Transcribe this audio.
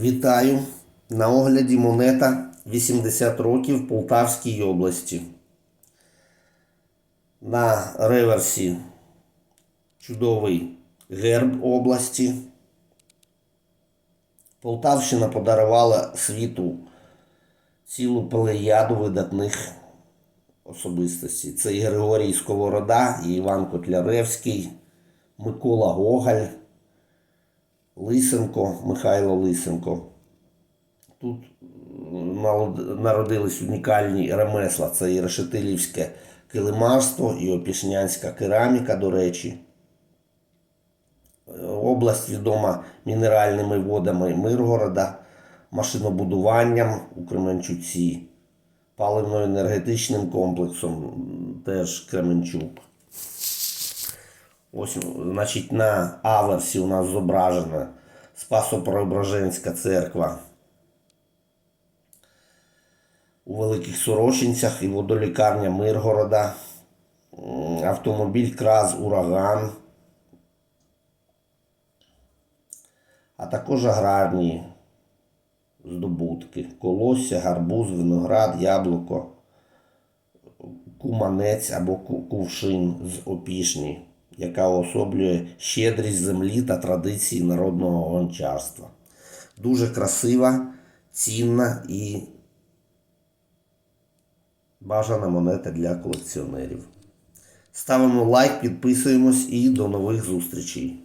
Вітаю! На огляді монета 80 років Полтавській області. На реверсі чудовий герб області. Полтавщина подарувала світу цілу плеяду видатних особистостей. Це і Григорій Сковорода, і Іван Котляревський, Микола Гоголь. Лисенко, Михайло Лисенко. Тут народились унікальні ремесла. Це і решетилівське килимарство, і опішнянська кераміка, до речі. Е, Область відома мінеральними водами Миргорода, машинобудуванням у Кременчуці, паливно-енергетичним комплексом теж Кременчук. Ось, значить, на аверсі у нас зображена Спасо-Преображенська церква. У Великих Сорочинцях і водолікарня Миргорода, автомобіль Краз Ураган, а також аграрні здобутки: колосся, гарбуз, виноград, яблуко, куманець або кувшин з опішні, яка уособлює щедрість землі та традиції народного гончарства. Дуже красива, цінна і бажана монета для колекціонерів. Ставимо лайк, підписуємось і до нових зустрічей.